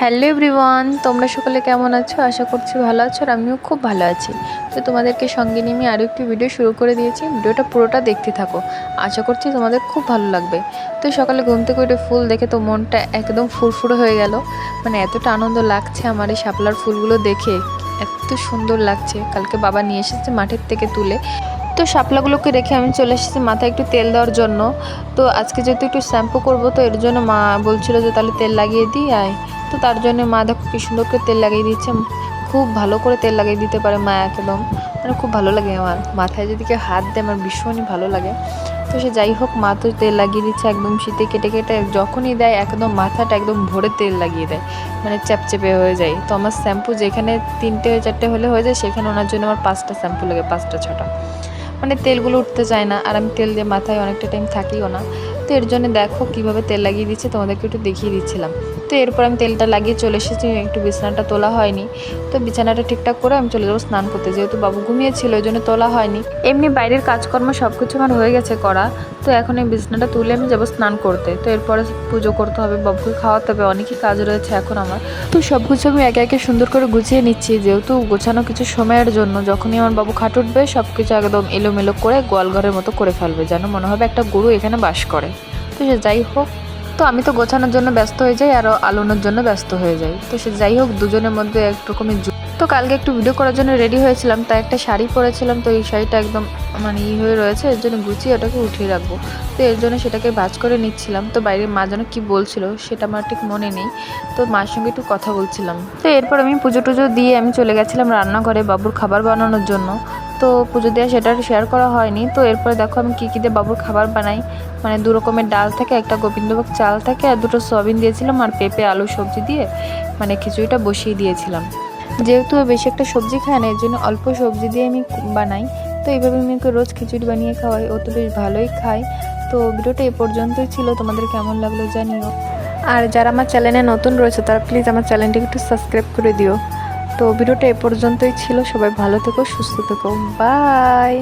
Hello everyone, তোমরা সকলে কেমন আছো? আশা করছি ভালো আছো আর আমিও খুব ভালো আছি। তো তোমাদেরকে সঙ্গে নিয়ে আমি আরও একটি ভিডিও শুরু করে দিয়েছি। ভিডিওটা পুরোটা দেখতে থাকো। আশা করছি তোমাদের খুব ভালো লাগবে। তো সকালে ঘুম থেকে উঠে ফুল দেখে তো মনটা একদম ফুরফুরে হয়ে গেল। মানে এতটা আনন্দ লাগছে আমার এই শাপলার ফুলগুলো দেখে। এত সুন্দর লাগছে। কালকে বাবা নিয়ে এসেছে মাঠের থেকে তুলে। তো শাপলাগুলোকে রেখে আমি চলে এসেছি মাথায় একটু তেল দেওয়ার জন্য। তো আজকে যেহেতু একটু শ্যাম্পু করব, তো এর জন্য মা বলছিল যে তাহলে তেল লাগিয়ে দিই, আয়। তো তার জন্য মা দেখো কি সুন্দর করে তেল লাগিয়ে দিচ্ছে খুব ভালো করে তেল লাগিয়ে দিতে পারে মা একদম। মানে খুব ভালো লাগে আমার। মাথায় যদি কেউ হাত দেয়, আমার ভীষণই ভালো লাগে। তো সে যাই হোক, মা তো তেল লাগিয়ে দিচ্ছে একদম শীতে কেটে কেটে। যখনই দেয়, একদম মাথাটা একদম ভরে তেল লাগিয়ে দেয়। মানে চ্যাপচেপে হয়ে যায়। তো আমার শ্যাম্পু যেখানে তিনটে চারটে হলে হয়ে যায়, সেখানে ওনার জন্য আমার পাঁচটা শ্যাম্পু লাগে, পাঁচটা, ছটা। মানে তেলগুলো উঠতে চায় না। আর আমি তেল দিয়ে মাথায় অনেকটা টাইম থাকিও না। তো এর জন্য দেখো কীভাবে তেল লাগিয়ে দিচ্ছে, তোমাদেরকে একটু দেখিয়ে দিচ্ছিলাম। তো এরপর আমি তেলটা লাগিয়ে চলে এসেছি, একটু বিছানাটা তোলা হয়নি। তো বিছানাটা ঠিকঠাক করে আমি চলে যাব স্নান করতে, যেহেতু বাবু ঘুমিয়েছিল, ওই জন্য তোলা হয়নি। এমনি বাইরের কাজকর্ম সব কিছু আমার হয়ে গেছে করা, তো এখন এই বিছানাটা তুলে আমি যাব স্নান করতে। তো এরপরে পুজো করতে হবে, বাবুকে খাওয়াতে হবে, অনেকই কাজ রয়েছে এখন আমার। তো সব কিছু আমি একে একে সুন্দর করে গুছিয়ে নিচ্ছি, যেহেতু গোছানো কিছু সময়ের জন্য। যখনই আমার বাবু খাট উঠবে সব কিছু একদম এলোমেলো করে গোয়ালঘরের মতো করে ফেলবে, যেন মনে হবে একটা গরু এখানে বাস করে। তো সে যাই হোক তো আমি তো গোছানোর জন্য ব্যস্ত হয়ে যাই আর আলোনোর জন্য ব্যস্ত হয়ে যাই। তো সে যাই হোক, দুজনের মধ্যে একরকমের তো কালকে একটু ভিডিও করার জন্য রেডি হয়েছিলাম তাই একটা শাড়ি পরেছিলাম, তো এই শাড়িটা একদম মানে ই হয়ে রয়েছে, এর জন্য গুছিয়ে ওটাকে উঠিয়ে রাখব। তো এর জন্য সেটাকে ভাজ করে নিচ্ছিলাম, তো বাইরে মা যেন কী বলছিল সেটা আমার ঠিক মনে নেই। তো মার সঙ্গে একটু কথা বলছিলাম। তো এরপর আমি পুজো টুজো দিয়ে আমি চলে গেছিলাম রান্নাঘরে বাবুর খাবার বানানোর জন্য। তো পুজো দেওয়া সেটা শেয়ার করা হয়নি। তো এরপরে দেখো আমি কী কী দিয়ে বাবুর খাবার বানাই। মানে দু রকমের ডাল থাকে, একটা গোবিন্দভোগ চাল থাকে আর দুটো সয়াবিন দিয়েছিলাম আর পেঁপে, আলু, সবজি দিয়ে মানে খিচুড়িটা বসিয়ে দিয়েছিলাম। যেহেতু বেশি একটা সবজি খায় না, এর জন্য অল্প সবজি দিয়ে আমি বানাই। তো এইভাবে আমি ওকে রোজ খিচুড়ি বানিয়ে খাওয়াই। ও তো বেশ ভালোই খায়। তো ভিডিওটা এ পর্যন্তই ছিল। তোমাদের কেমন লাগল জানিও। আর যারা আমার চ্যানেলে নতুন রয়েছে, তারা প্লিজ আমার চ্যানেলটিকে একটু সাবস্ক্রাইব করে দিও। তো ভিডিওটা এ পর্যন্তই ছিল। সবাই ভালো থেকো সুস্থ থেকো। বাই